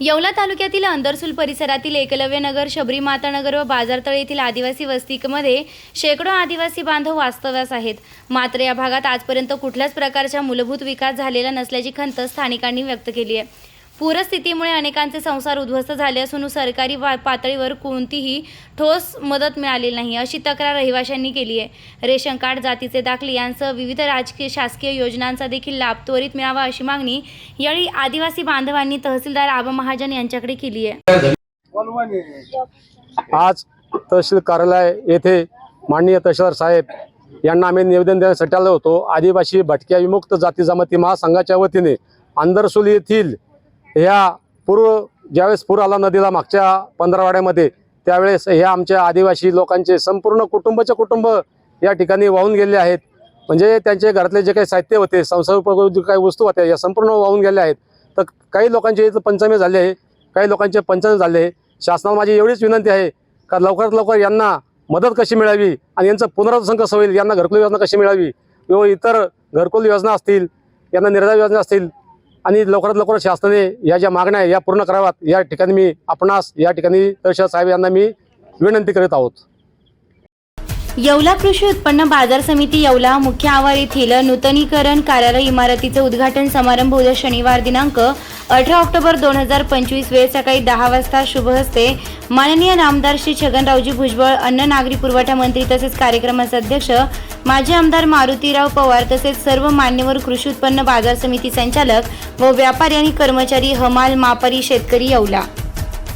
येवला तालुक्यातील अंदरसूल परिसरातील एकलव्यनगर शबरीमातानगर व बाजारतळ येथील आदिवासी वस्तीमध्ये शेकडो आदिवासी बांधव वास्तव्यास आहेत. मात्र या भागात आजपर्यंत कुठल्याच प्रकारचा मूलभूत विकास झालेला नसल्याची खंत स्थानिकांनी व्यक्त केली आहे. पूरस्थितीमुळे अनेकांचे संसार उद्ध्वस्त झाले असून सरकारी पातळीवर कोणतीही ठोस मदत मिळालेली नाही. अशी तक्रार रहिवाशांनी केली आहे. रेशन कार्ड जातीचे दाखले यांसह विविध राजकीय शासकीय योजनांचा देखील लाभ त्वरित मिळावा अशी मागणी यावेळी आदिवासी बांधवांनी तहसीलदार आबा महाजन यांच्याकडे केली आहे. आज तहसील कार्यालय येथे माननीय तहसीलदार साहेब यांना आम्ही निवेदन देण्यासाठी आलो होतो. आदिवासी भटक्या विमुक्त जाती जमाती महासंघाच्या वतीने आंदरसूल येथील ह्या पूर्व ज्यावेळेस पूर आला नदीला मागच्या पंधरावाड्यामध्ये त्यावेळेस ह्या आमच्या आदिवासी लोकांचे संपूर्ण कुटुंबाचे कुटुंब या ठिकाणी वाहून गेले आहेत. म्हणजे त्यांचे घरातले जे काही साहित्य होते संसारोपयोगी काही वस्तू होत्या या संपूर्ण वाहून गेल्या आहेत. तर काही लोकांचे इथं पंचमे झाले आहे काही लोकांचे पंचम झाले शासनाला माझी एवढीच विनंती आहे का लवकरात लवकर यांना मदत कशी मिळावी आणि यांचं पुनर्वसन कसं होईल यांना घरकुल योजना कशी मिळावी? व इतर घरकुल योजना असतील यांना निर्धार योजना असतील आणि लवकरात लवकर शासनाने या ज्या मागण्या या पूर्ण कराव्यात या ठिकाणी मी आपणास या ठिकाणी तहसील साहेब यांना मी विनंती करीत आहोत. येवला कृषी उत्पन्न बाजार समिती येवला मुख्य आवार येथील नूतनीकरण कार्यालय इमारतीचे उद्घाटन समारंभ उद्या शनिवार दिनांक अठरा ऑक्टोबर दोन हजार पंचवीस वेळ सकाळी दहा वाजता शुभ हस्ते. माननीय नामदार श्री छगनरावजी भुजबळ अन्न नागरी पुरवठा मंत्री तसेच कार्यक्रमाचे अध्यक्ष माजी आमदार मारुतीराव पवार तसेच सर्व मान्यवर कृषी उत्पन्न बाजार समिती संचालक व व्यापारी आणि कर्मचारी हमाल मापारी शेतकरी येवला.